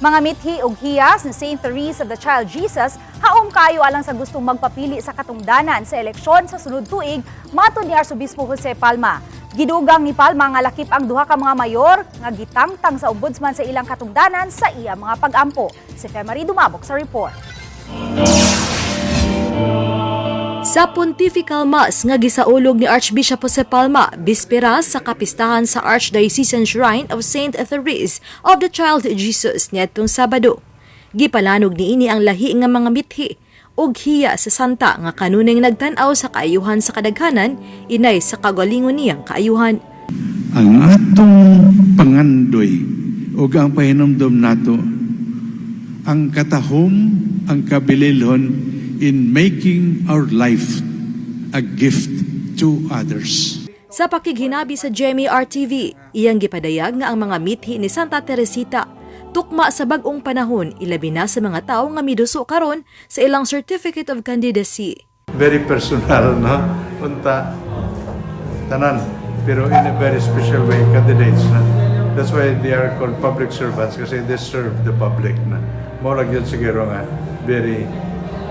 Mga mithi ug hiyas ni St. Therese of the Child Jesus haom kayo alang sa gustong magpapili sa katungdanan sa eleksyon sa sunod tuig matud ni Arsobispo Jose Palma. Gidugang ni Palma nga lakip ang duha ka mga mayor nga gitangtang sa ombudsman sa ilang katungdanan sa iya mga pag-ampo. Si Femari Dumabok sa report. Sa Pontifical Mass nga gisaulog ni Archbishop Jose Palma bisperas sa kapistahan sa Archdiocesan Shrine of Saint Therese of the Child Jesus niadtong Sabado. Gipalanog niini ang lahi nga mga mithi ug hiya sa santa nga kanuning nagtan-aw sa kaayuhan sa kadaghanan inay sa kagalingon niyang kaayuhan. ang atong pangandoy o ang pahinomdom nato ang katahom ang kabililhon in making our life a gift to others. Sa pakighinabi sa Jamie RTV, iyang gipadayag nga ang mga mithi ni Santa Teresita tukma sa bag-ong panahon ilabi na sa mga tao nga miduso karon sa ilang Certificate of Candidacy. very personal, no? Unta, tanan, pero in a very special way, candidates na. That's why they are called public servants kasi they serve the public na. Mo lang yun siguro nga, very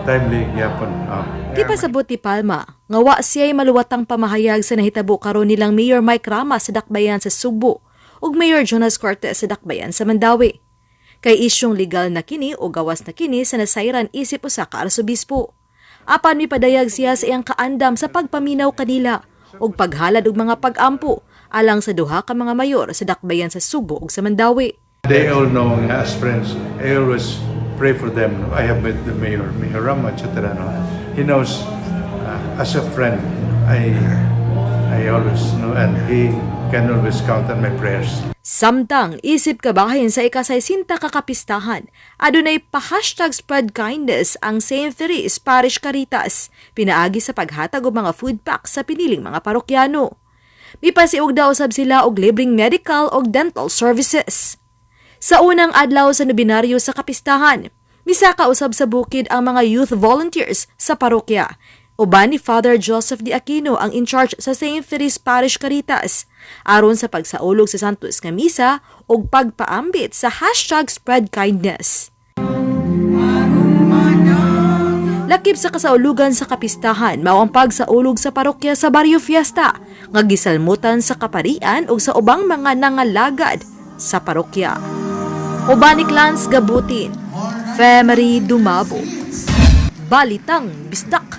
timely gyapon. Oh. Di pa sabot ni Palma, nga wa siya'y maluwatang pamahayag sa nahitabo karon nilang Mayor Mike Rama sa Dakbayan sa Subo ug Mayor Jonas Cortez sa Dakbayan sa Mandawi. Kay isyong legal na kini o gawas na kini sa nasayran isip usa ka arsobispo. Apan mi padayag siya sa iyang kaandam sa pagpaminaw kanila ug paghalad og mga pag-ampo alang sa duha ka mga mayor sa Dakbayan sa Subo ug sa Mandawi. They all know nga as friends. I always pray for them. I have met the mayor, Mayor Rama, etc. He knows, uh, as a friend, I I always know, and he can always count on my prayers. Samtang isip kabahin sa ikasaysinta kakapistahan, adunay pa-hashtag spread kindness ang St. Therese Parish Caritas, pinaagi sa paghatag og mga food packs sa piniling mga parokyano. Mipasiug daw sab sila og libreng medical og dental services. Sa unang adlaw sa nobinaryo sa kapistahan, misaka usab sa bukid ang mga youth volunteers sa parokya. Uban ni Father Joseph Di Aquino ang in charge sa St. Therese Parish Caritas aron sa pagsaulog sa Santos nga misa ug pagpaambit sa hashtag spread kindness. Lakip sa kasaulugan sa kapistahan mao ang pagsaulog sa parokya sa Barrio Fiesta nga gisalmutan sa kaparian ug sa ubang mga nangalagad sa parokya. Ubanik Lance Gabutin, Femery Dumabo, Balitang Bisdak.